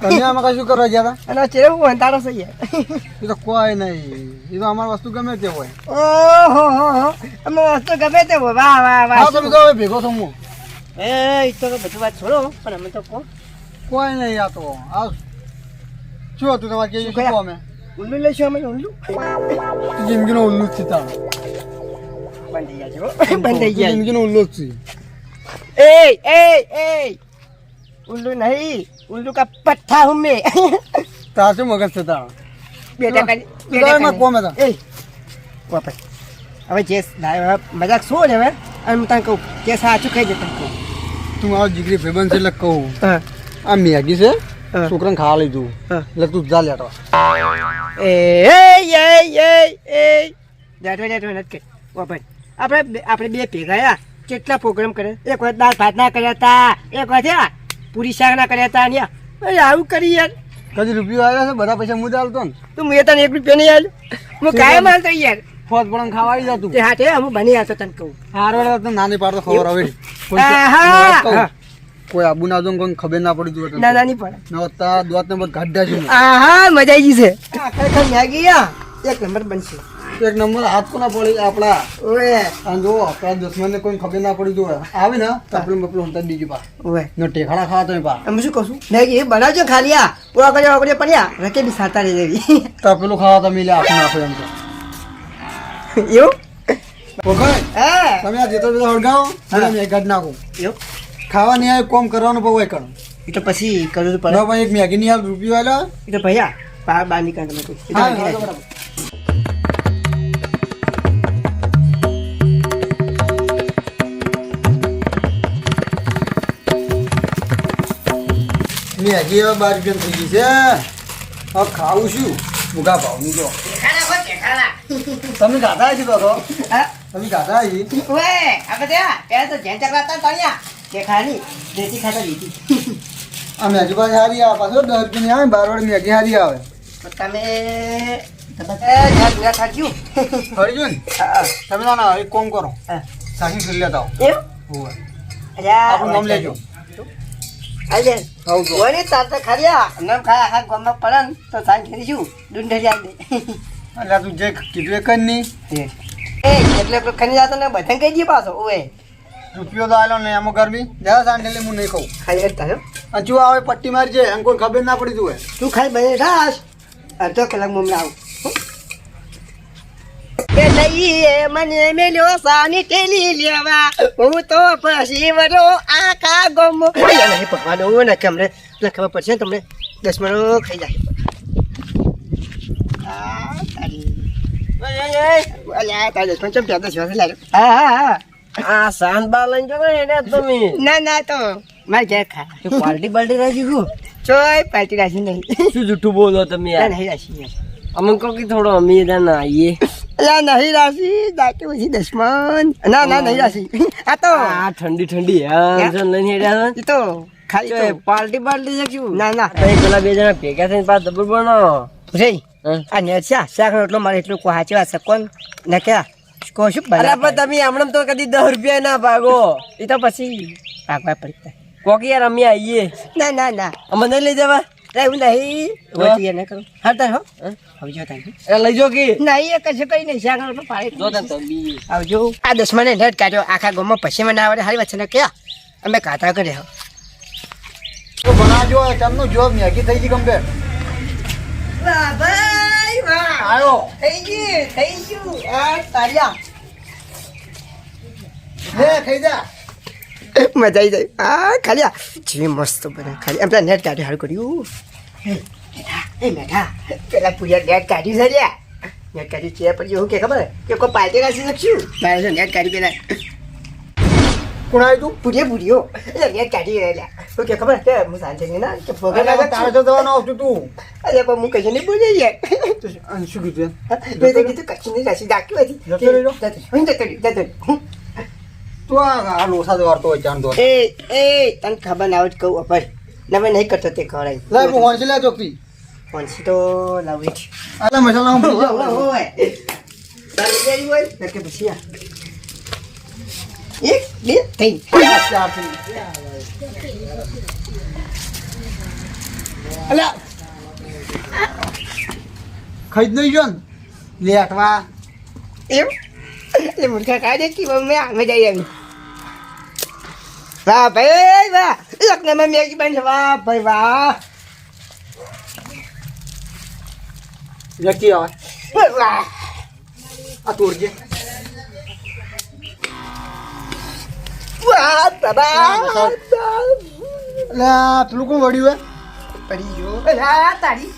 તમે આમાં કશું કરવા ગયા અને આ ચેડે હું હંતાડો છો યાર એ તો કોઈ નહીં. એ તો અમારી વસ્તુ ગમે તે હોય. ઓહો હો હો. અમે વસ્તુ ગમે તે હોય. વાહ વાહ વાહ તમે તો ભેગો થો હું. એ ઈ તો બધું વાત છોડો પણ અમે તો કહો કોઈ નહીં આ તો. આ શું હતું તમારે કે શું? અમે? ઉલ્લુ લઈશું અમે ઉલ્લુ જિંદગીનો ઉલ્લુ જ છે તારો. બંધ થઈ ગયા છે બંધ થઈ ગયા. જિંદગીનો ઉલ્લુ જ છે. એ એ એ ઉલ્લુ નહીં ઉલ્લુ કા પઠ્ઠા હું મેં તાર શું મગજ છે તારો બેટા કરી તો એમાં કોમ હતા. એ વાપર હવે જે હવે મજાક શું હવે અને હું તને કહું કે સાચું કહી દે તને કહું તું મારો જીગરી ભાઈબંધ છે એટલે કહું હા આ મેગી છે હા. છોકરાને ખાવા લીધું હા. એટલે તું જા લેતો એ એ એ એ એ જાટો જાટો નથી કે વાપર આપણે બે- આપણે બે ભેગા રહ્યા કેટલા પ્રોગ્રામ કરે એક વખત દાળ ભાત ના કર્યા હતા એક આ પૂરી શાક ના કર્યા હતા અહીંયા આવું કરી યાર. કદી રૂપિયો આવ્યો છે? બધા પૈસા મુદ્દા આવતો ને તું મેં તને એક રૂપિયા નહીં આવ્યો હું કાયમ આવતો યાર. ફોજ પણ ખાવાઈ જતું હા તે હું બની આવતો તને કહું. હારવાડ તો નાની પાડતો ખબર આવે. કોઈ આબુ ના દો કોઈ ખબર ના પડી તું. ના ના નહીં પડે નવતા દોત ને બધું ગાઢા છે. આહા મજા આવી ગઈ છે. ખરેખર મેગી એક નંબર બનશે. એક નંબર હાથ કોના પડી? આપડા ઓએ અને જો આપણા દુશ્મન ને કોઈ ખબર ના પડી તો આવે ને તપલું બપલું હંતા બીજું પા ઓએ નો ટેખાડા ખાવા તો પા તમે શું કહું નહીં મેગી બનાવજો ખાલી આ પૂરા કર્યા વગડે પડ્યા. રકે બી સાતા રહી જેવી તપલું ખાવા તો મિલે આપણે નાખો એમ તો. એવું? ઓકે. હા. તમે આ જેતો બધા હળગાવો મેં નાખું. એવું? ખાવા નહીં આવે કોમ કરવાનું બહુ હોય કરું એ તો પછી કરવું પડે. એક મેગી ની હાલ રૂપિયો આલ્યો. એ તો ભૈયા બહાર બહાર નીકળ તમે કોઈ મેગી હવે બાર રૂપિયા થઈ ગઈ છે. હવે ખાવું શું? ભૂગા ભાવ જો. તમે ગાતા છે તો તમે ગાતા છે ઓએ આ ત્યાં પહેલા તો જેન ચકલા હતા તણ્યા તે ખાલી દેશી ખાતા લીધી. આ મેગી પાસે હારી આવે પાછો દસ રૂપિયાની આવે બાર વાર મેગી હારી આવે. તમે તમે એ જ્યાં પૂરા ખાધ્યું. ફરી જો ને? તમે ના ના એક કોમ કરો. હા. સાસી કરી લેતા આવો. એવું? આપણું નામ લેજો. આઈ લે. આવું જો. ઓય ને તાર તો ખાલ્યા. નામ ખાય આખા ગામમાં પડે ને તો સાંજ ખેરીશું. ડુંડળી આલી દે. એટલે તું જે કીધું એ કર નહીં એ એટલે ખની જાતો ને બધાને કહી દઈએ પાછો ઓય રૂપિયો તો આલ્યો ને એમાં ગરમી જા સાંડેલી હું નહીં ખાઉં ખાઈ લેતા હો. અને જો આવે પટ્ટી મારી છે એમ કોઈ ખબર ના પડી તું હોય તું ખાઈ બને રાસ અડધો કલાક મમ્મી આવું એ લઈએ મને મેલ્યો સાની ટેલી લેવા. હું તો પછી વરો આખા ગમો. નહીં ભગવાન હું ને કે અમને એટલે ખબર પડશે ને તમને? દસ મિનિટ ખાઈ જાય. આ આ શાંતબા લઈને જો ને તમે. ના ના તો મારે ઘેર ખા પાર્ટી બાલ્ટી રાખી છું ચોય પાર્ટી રાખી નહીં. શું જૂઠું બોલો તમે યાર? નહીં રાખી અમને કહો કે થોડો અમીર ના આવીએ અલા નહીં રાશી દાટી પછી દસમન ના ના નહીં રાશી. આ તો. આ ઠંડી ઠંડી હેરાન લઈને હેડ્યા ઈ તો ખાલી પાર્ટી બાલ્ટી રાખશું ના ના. તો પેલા બે જણા ભેગા થઈને પાછ દબર બનો. રે આ ને છે શાક એટલો મારે એટલું કો હાચવા સકોન ને કે કો શું બરાબર પણ તમે હમણાં તો કદી દસ રૂપિયા ના ભાગો. ઈ તો પછી ભાગવા પડતા કોકી યાર અમે આવીએ ના ના ના. અમને લઈ જવા? રે નહીં. વચ્ચે એને કરું. હા તાર હો. આવજો તાર લઈ જો કે. નહીં એ કશું કઈ નહીં. પાડે જો તને આવજો આ દસમાને નેટ કાઢ્યો આખા ગામમાં પછી મને આવડે. હારી વચ્ચે ને ક્યાં અમે કાતા કર્યા તો બનાવજો તેમનું જોબ મેગી થઈ ગઈ કમ્પ્લેટ વાહ ભાઈ વાહ. આવ્યો થઈ ગયું થઈ ગયું. આ લે ખાઈ જા. મજા આવી જાય. આ ખાલી આ જે મસ્ત બને ખાલી એમ પેલા નેટ કાઢી હાર કર્યું. એ મેઠા પેલા પૂજા નેટ કાઢી છે લ્યા. નેટ કાઢી છે પર એવું કે ખબર? કે કોઈ પાર્ટી રાખી શકશું મારે તો નેટ કાઢી પેલા કોણ આવ્યું તું? પૂરીએ પૂરીઓ એટલે નેટ કાઢી રહેલા તો કે ખબર? કે હું સાંજે ગઈ ના કે ફોગા લાગે તારે તો દવાનો આવતો તું. અરે પણ હું કશું નહીં બોલી યાર અને શું કીધું મેં તો કીધું કશું નહીં રાશી દાખવી હતી જતો રહ્યો? જતો રહ્યો, જતો રહ્યો. તું આ આ લોસા દવારતો હોય હોય. એ એ તને ખબર ના આવે કહું અપર નવે નહીં કરતો તે ખવડાય. લે હું હોંસી લે તો લાવી જ. આલા મસાલા હું. ઓય, ઓય. તારી તૈયારી હોય ને કે પછી આ. એક બે ત્રણ. ચાર થઈ ખાઈ જ જો ને. લેટવા. એમ એટલે મૂર્ખા કાઢે કે મેં આમે જઈ આવી વાહ ભાઈ વાહ લગ્નમાં મેગી બનશે વાહ ભાઈ વાહ જકી આવે વાહ આ તોડજે વાહ બાબા અલ્યા પેલું કોણ વળ્યું પડી ગયો અલા તારી.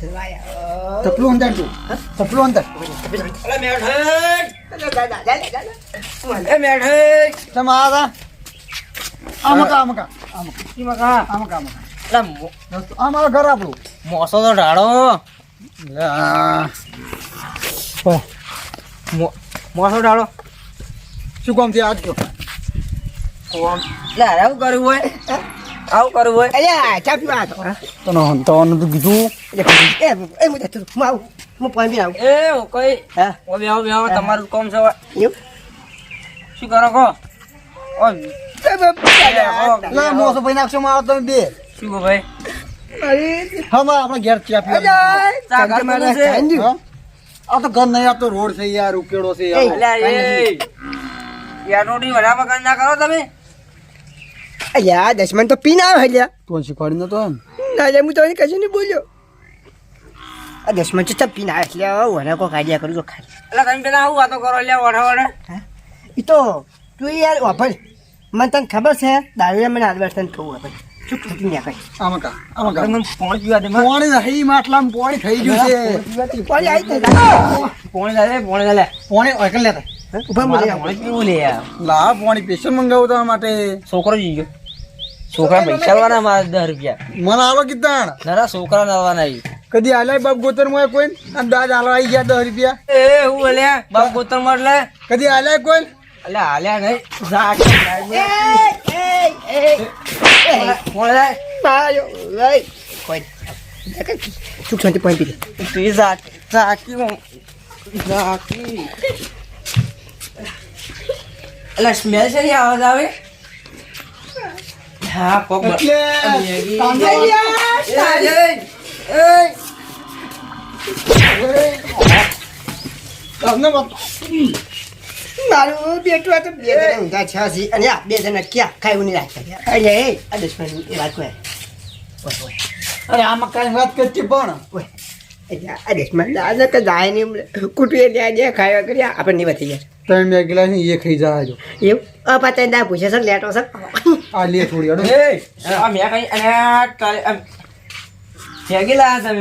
હે તપલું અંદર તું તપલું અંદર અલા આમકા આમકા આમકા. ઈમાં કા આમકા આમકા. અલા મો- આ મારું ઘર આપણું. મોસો તો ઢાળો. મોસો ઢાળો. શું કામ આજ એટલે હારે આવું કરવું હોય? આવું કરવું હોય? અલ્યા, ચા પીવા હતો. તને હંતાવાનું તો કીધું. એ, એ, હું આવું. હું પાણી આવું. એ કઈ હા, ઓ બેહો બેહો તમારું કોમ છે? શું કરો કો ઓ લે મોસો ભાઈ નાખશો મારો તમે બે. શું ભાઈ? અરે, હા મારા આપણા ઘેર ચા. હા? આ તો ઘર નહીં આ તો રોડ છે યાર ઉકેડો છે યાર. યારોડી વડા વગર ના કરો તમે? અલ્યા, દસમન તો પીને આવે અલ્યા. તું શીખવાડી નતો એમ? ના, અલ્યા, હું તો એને કશું નહીં બોલ્યો. આ દસમન તો ચા પીને એટલે વડા કો કાઢ્યા કરું તો ખાલી. એટલે તમે પેલા આવું વાતો કરો એટલે વડા વડા. એ તો તું યાર વાપર. મને તને ખબર છે દારૂ મને આદવાર તને કહું વાપર ચૂપ ને કઈ આમકા આમકા મને પોણી પીવા દે. પાણી માટલામાં પાણી થઈ ગયું છે. પાણી આવી જાય પોણી લાવે પોણી લાવે પાણી ઓકલ લેતા ઊભા મને પોણી પીવું લે લા પાણી સ્પેશિયલ મંગાવું તમારા માટે. છોકરો જઈ ગયો. છોકરા પૈસા લાવવાના મારે દસ રૂપિયા. મને આલો કીધા નરા છોકરા લાવવાના ઈ. કદી આલાય બાપ ગોતરમાં કોઈ દાદ આલો આવી ગયા દસ રૂપિયા? એ હું અલ્યા બાપ ગોતરમાં એટલે? કદી આલાય કોઈ અલ્યા હાલ્યા નહીં. જા ચૂપ શાંતિ પાણી પી તું જા ઝાકી ઝાકી અલ્યા સ્મેલ છે ને આવાજ આવે? હા એ. તમને બત- મારું બેટું આ તો બે જણા ઊંધા છે હજી. અને આ બે જણા ક્યાં? એવું નહીં રાખતા અરે એ આ દુશ્મન એ વાત કહે ઓય ઓય. અરે આમાં કઈ વાત કરતી પણ. આ દુશ્મન દાદા કે જાય નહીં. કુટુએ લ્યા દે ખાયા કર્યા આપણે નહીં બધી ગયા તમે મેં ગિલાસ એ ખાઈ જાજો એવું? આ પાછા દા પૂછે છે લેટો છે. આ લે થોડી અડો એ, આ મેં કઈ અને આ કાલે આમ ફેંકી લાયા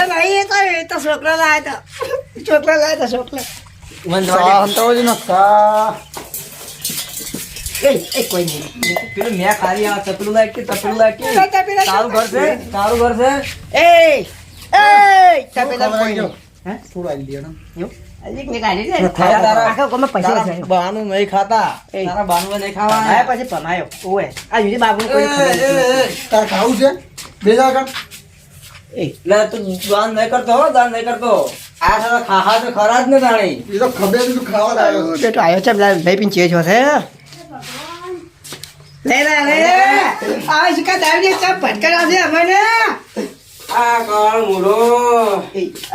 એ નહીં એ તો છોકરા લાયા હતા છોકરા લાયા હતા છોકરા. મને સા દોડે. હંતાવો જ ન સા એ કોઈ નહીં પેલું મેં ખાલી આ તપેલું તપેલું તારું ઘર છે તારું ઘર છે કોઈ. હે થોડું એવું બાનું નહીં ખાતા તારા બાનું નહીં પમાયો પછી પમાયો ઓએ આ યુજી બાબુ. તારે ખાવું છે બે જા કર એ લે તું દાન નહીં કરતો હો દાન નહીં કરતો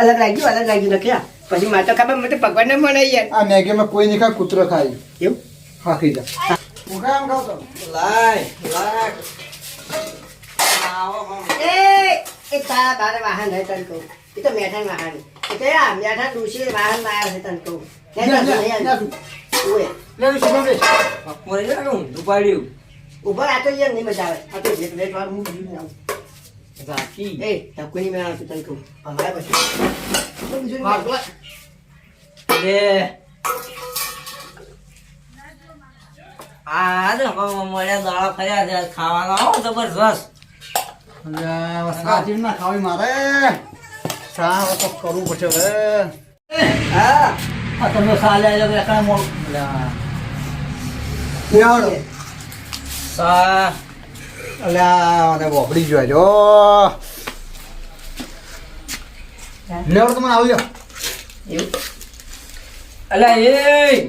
અલગ લાગ્યું અલગ લાગ્યું લખ્યા પછી માતા તો ખબર મને તો ભગવાન ને મળે યાર. આ મેગીમાં કોઈ નહીં ખાય કૂતરો ખાય. એવું? હા ખાઈ જા. હું કામ ખાવ તો. લાય લાય. આવો. એ એ તારા તારે વાહન હે તારી કહું. એ તો મેઠાઈ વાહન આ જ મળ્યા દાડા ફર્યા છે ખાવાના જબરજસ્ત ખાવી મારે. સા તો કરવું પડશે હવે. હા. આ તમે સાલે આવ્યો તો એકલા મોડું અલ્યા. લે. આવડો. સા. અલ્યા મને બોબડી ગયો જો લેવડ તો મને આવી જાઓ. એવું? અલ્યા એ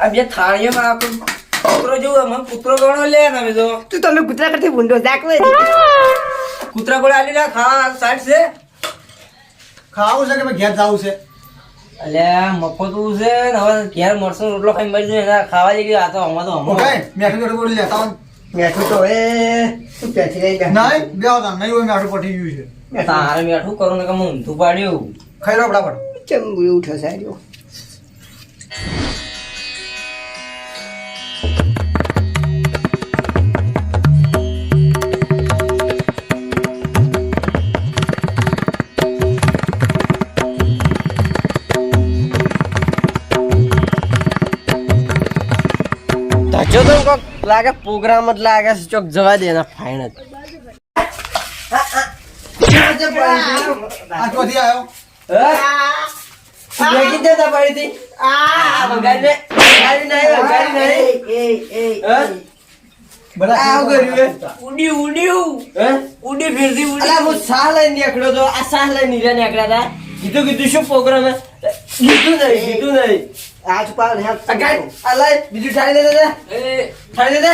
આ બે થાળીઓમાં આખો કૂતરો જેવું મને કૂતરો ગણો લે તમે તો. તું તમે કૂતરા કરતી ભૂંડો કૂતરા કોડે આલી ના ખા સાઈડ છે. ખાવું છે કે ભાઈ ઘેર જવું છે? અલ્યા મફતું છે ને હવે ઘેર મળશું રોટલો ખાઈ મરી જાય ખાવા જઈ આ તો હમણાં તો ઓકે હમણાં મેઠું બોલી લેતા. મેઠું તો એ પેથી લઈ જા નહીં બે હતા નહીં હોય મેઠું પટી ગયું છે. તારે મેઠું કરું ને કે હું ઊંધું પાડ્યું? ખાઈ લો ફટાફટ. ચંબુ ઉઠો સાર્યો લાગે પ્રોગ્રામ જ લાગે છે. ચોક જવા દે એના ફાઇન જ. હતી? ઉડી ઉડ્યું હે. ઉડી હું? સાહ લઈને નીકળ્યો તો આ સાહ લઈને નીકળ્યા નીકળ્યા હતા કીધું કીધું શું પ્રોગ્રામ હે? કીધું નહીં કીધું નહીં. આજ પાડ હે આ ગાડી આ લાય બીજું ઠાઈ દે દે ઠાઈ દે દે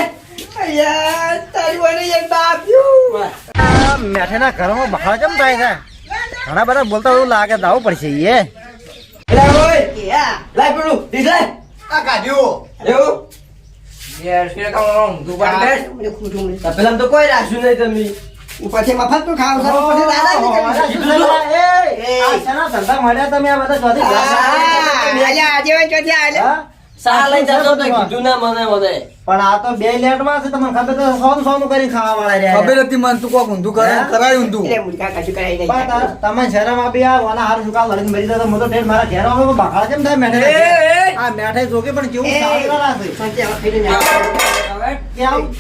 યાર તારી વાને યાર બાપ્યું મેઠાના ઘરમાં બહાર કેમ થાય છે? ઘણા બધા બોલતા એવું લાગે દાવું પડશે એ. લાય પેલું દીધ આ કાઢ્યો એવું યાર કે કામ તું પાડ મને ખોટું મને. તો પેલા તો કોઈ રાખ્યું નહીં તમે. ઉપરથી મફત તો ખાવ છો. ઉપરથી દાદા જ નીકળી આલ્યા આજે વાંચો ત્યાં આલ્યા સાહ જતો તો કીધું ના મને મને પણ આ તો બે લેટમાં છે તમને ખબર તો સોનું સોનું કરી ખાવા વાળા રહ્યા ખબર હતી મન તું કોક ઊંધું કરે કરાયું ઊંધું. એટલે મુલકા કશું કરાઈ નહીં. તમે આ વાના હારું શું કામ લડીને મરી જતો હું તો ઠેઠ મારા ઘેર આવો બખાડા કેમ થાય મેઠે. આ મેઠે જોકે પણ કેવું સારું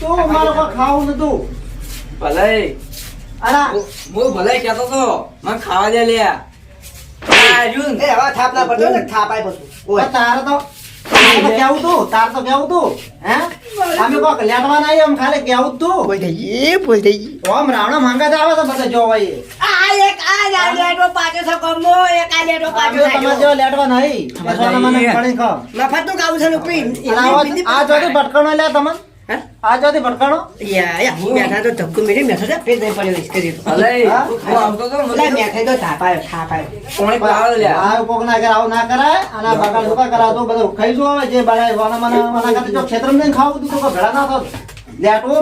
તો મારે ખાવું નતું. ભલે. અલા હું ભલે કહેતો તો. મને ખાવા દે લ્યા આ રહ્યું ને. એ હવે થાપ ના પડતો ને થાપ આય પછી તારે તો કેવું તું? તારે તો કેવું તું? હે? અમે કોક લેટવા નહીં આમ ખાલી કેવું જ તું? બોલ થઈ બોલ થઈ ઓમ રાવણા માંગા જ આવે તો બધા જોવા એ આ એક આ લેટો પાછો છો કમો એક આ લેટો પાછો અમે તમારે લેટવા નહીં. મને ફળી ખાઓ મફત તો ખાવું છે ને પી આ જોતી ભટકાણો લે તમને. હે? આ જોતી ભટકાણો યા યા બેઠા તો ધક્કો મેરી બેઠો છે પેટ નહીં પડ્યો ઇસકે દીધું. હું? આવતો તો મને મેઠે તો થાપ આયો કોણે પાડો લ્યા? આ કોક ના કરે આવું ના કરાય અને આ બગાડ શું કાં કરાવતો ખાઈ જો હવે જે બળાય વાના મને કરતા જો ખાવું તું તો ના થાવ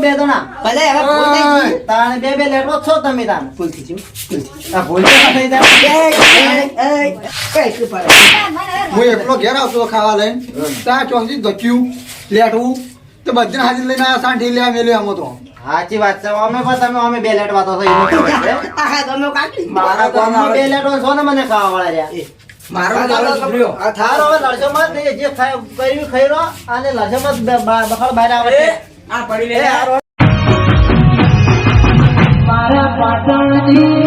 બે જણા. ભલે હવે થઈ ગઈ. બે બે લેટો છો તમે તાણ. ભૂલ થઈ ગયું આ ભૂલ થઈ જાય? એ એ કઈ શું પડે હું એકલો ઘેર આવતો ખાવા લઈને. ત્યાં ચોકથી ધક્યું લેટવું. તો બધાને હાજર લઈને આ સાંઠી લે મેલ્યો આમો તો સાચી વાત છે અમે પણ તમે અમે બે લેટ વાતો થઈ ગમે કાઢી મારા ગામમાં બે લેટ છો ને મને ખાવા વાળા રહ્યા. મારો સુધર્યો. આ હવે લડશોમાં જ નહીં. જે ખાય કર્યું ખાઈ અને લડશોમાં જ બ- બ- બહાર આવે આ પડી લે. મારા પાટણની